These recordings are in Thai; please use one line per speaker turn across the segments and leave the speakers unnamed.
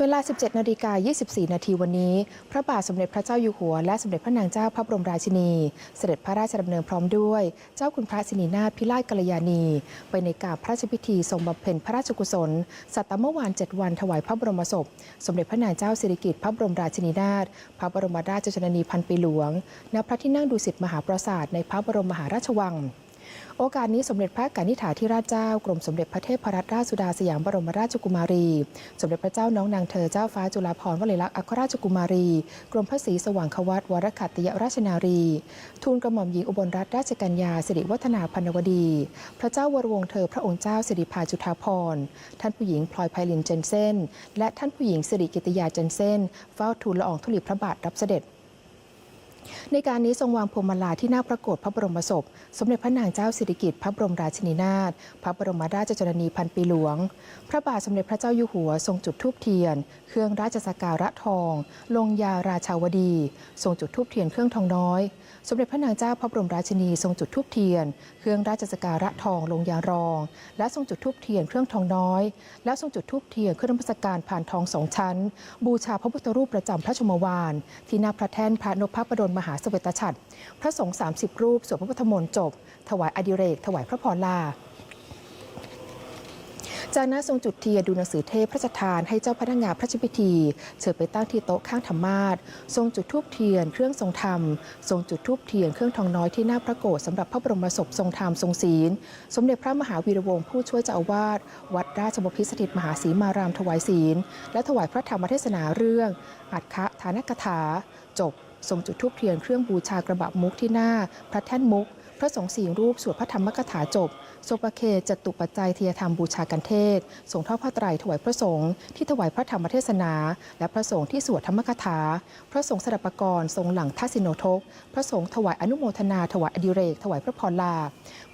เวลา 17 นาฬิกา 24 นาทีวันนี้ พระบาทสมเด็จพระเจ้าอยู่หัว และสมเด็จพระนางเจ้าพระบรมราชินี เสด็จพระราชดำเนินพร้อมด้วย เจ้าคุณพระสินีนาถพิราชกัลยาณี ไปในการพระราชพิธีทรงบำเพ็ญพระราชกุศล สัตตมวาน 7 วันถวายพระบรมศพ สมเด็จพระนางเจ้าสิริกิติ์พระบรมราชินีนาถ พระบรมราชชนนีพันปีหลวง ณ พระที่นั่งดุสิตมหาปราสาทในพระบรมมหาราชวัง โอกาสนี้สมเด็จพระกนิษฐาธิราชเจ้ากรมสมเด็จพระเทพรัตนราชสุดาสยามบรมราชกุมารี สมเด็จพระเจ้าน้องนางเธอเจ้าฟ้าจุฬาภรณ์วลัยลักษณ์อัครราชกุมารี กรมพระศรีสว่างควัตวรขัตติยราชนารี ทูลกระหม่อมหญิงอุบลรัตนราชกัญญาสิริวัฒนาพันวดี พระเจ้าวรวงเธอพระองค์เจ้าสิริพาจุฑาภรณ์ท่านผู้หญิงพลอยไพลินเจนเซนและท่านผู้หญิงสิริกิติยาเจนเซนเฝ้าทูลละอองธุลีพระบาทรับเสด็จ ในการนี้ทรงวางพวงมาลาที่หน้าพระโกรธพระบรมศพ สมเด็จพระนางเจ้าสิริกิติ์พระบรมราชินีนาถพระบรมราชชนนีพันปีหลวง พระบาทสมเด็จพระเจ้าอยู่หัวทรงจุดธูปเทียน เครื่องราชสักการะทอง ลงยาราชาวดี ทรงจุดธูปเทียนเครื่องทองน้อย สมเด็จพระนางเจ้าพระบรมราชินีทรงจุดธูปเทียน เครื่องราชสักการะทองลงยารอง และทรงจุดธูปเทียนเครื่องทองน้อย และทรงจุดธูปเทียนเครื่องนมัสการผ่านทองสองชั้น บูชาพระพุทธรูปประจำพระชมวานที่หน้าพระแท่นพระนพพระดลมหาสเวตฉัตรพระสงฆ์30 รูปสวดพระพุทธมนต์จบ ถวายอดิเรก ถวายพระพรลา จากนั้นทรงจุดเทียนดูหนังสือเทพพระราชทานให้เจ้าพนักงานพระราชพิธี เชิญไปตั้งที่โต๊ะข้างธรรมาสทรงจุดธูปเทียนเครื่องทรงธรรม ทรงจุดธูปเทียนเครื่องทองน้อยที่หน้าพระโกศสำหรับพระบรมศพทรงธรรมทรงศีล สมเด็จพระมหาวีรวงศ์ผู้ช่วยเจ้าอาวาสวัดราชบพิตรสถิตมหาศรีมารามถวายศีล และถวายพระธรรมเทศนาเรื่องอัฏฐฐานกถาจบ ทรงจุดทูปเทียนเครื่องบูชากระบะมุกที่หน้า พระแท่นมุก พระสงฆ์สี่รูปสวดพระธรรมกถาจบทรงปเคจตุปัจจัยเทียธรรมบูชากันเทศส่งทอดพระไตรถวายพระสงฆ์ที่ถวายพระธรรมเทศนา และพระสงฆ์ที่สวดธรรมกถา พระสงฆ์สดับปกรณ์ทรงหลังทัศิโนทก พระสงฆ์ถวายอนุโมทนา ถวายอดิเรก ถวายพระพรลา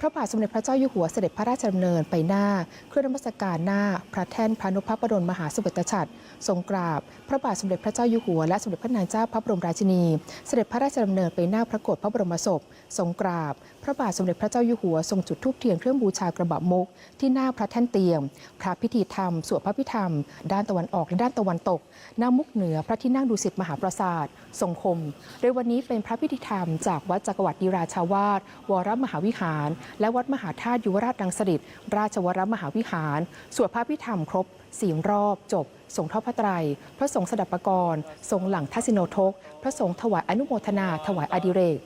พระบาทสมเด็จพระเจ้าอยู่หัวเสด็จพระราชดำเนินไปหน้า เครื่องนมัสการหน้า พระแท่นพระนพพระดลมหาสเวตฉัตรทรงกราบ พระบาทสมเด็จพระเจ้าอยู่หัวและสมเด็จพระนางเจ้าพระบรมราชินี เสด็จพระราชดำเนินไปหน้าพระโกรธพระบรมศพ ทรงกราบพระบาทสมเด็จพระเจ้าอยู่หัวทรงจุดธูปเทียนเครื่องบูชากระบะมุกที่หน้าพระแท่นเตียง พระพิธีธรรม สวดพระพิธรรม ด้านตะวันออกและด้านตะวันตกหน้ามุกเหนือพระที่นั่งดุสิตมหาปราสาททรงคม โดยวันนี้เป็นพระพิธีธรรมจากวัดจักรวรรดิราชาวาสวรมหาวิหาร และวัดมหาธาตุยุวราชดังสฤษราชวรมหาวิหาร สวดพระพิธรรมครบสี่รอบจบส่งทอดพระไตร พระสงฆ์สดับปกรณ์ทรงหลังทัศิโนทก พระสงฆ์ถวายอนุโมทนา ถวายอดิเรก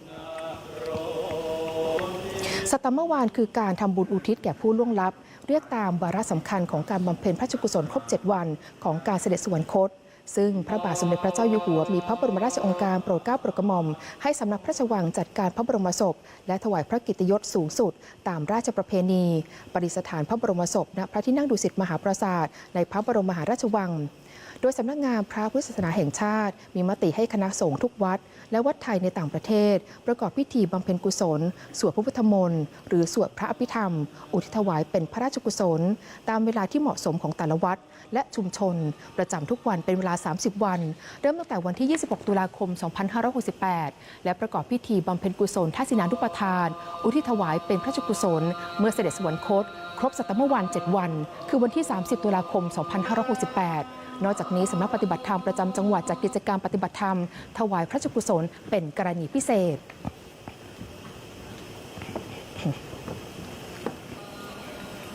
สัตตมวานคือการทำบุญอุทิศแก่ผู้ล่วงลับ เรียกตามวาระสำคัญของการบำเพ็ญพระชกุศลครบ 7 วัน ของการเสด็จสวรรคต ซึ่งพระบาทสมเด็จพระเจ้าอยู่หัวมีพระบรมราชองค์การโปรดเกล้าโปรดกระหม่อม ให้สำนักพระราชวังจัดการพระบรมศพ และถวายพระกิตติยศสูงสุด ตามราชประเพณีประดิษฐานพระบรมศพณพระที่นั่งดุสิตมหาปราสาทในพระบรมมหาราชวัง โดยสำนักงานพระพุทธศาสนาแห่งชาติ มีมติให้คณะสงฆ์ทุกวัด และวัดไทยในต่างประเทศ ประกอบพิธีบำเพ็ญกุศล สวดพระพุทธมนต์หรือสวดพระอภิธรรม อุทิศถวายเป็นพระราชกุศล ตามเวลาที่เหมาะสมของแต่ละวัด และชุมชน ประจำทุกวันเป็นเวลา 30 วัน เริ่มตั้งแต่วันที่ 26 ตุลาคม 2568 และประกอบพิธีบำเพ็ญกุศลทัศินานุปทาน อุทิศถวายเป็นพระราชกุศล เมื่อเสด็จสวรรคต ครบสัตตมวัน 7 วัน คือวันที่ 30 ตุลาคม 2568 นอกจากนี้สำนักปฏิบัติธรรมประจำจังหวัดจัดกิจกรรมปฏิบัติธรรม ถวายพระชกุศลเป็นกรณีพิเศษ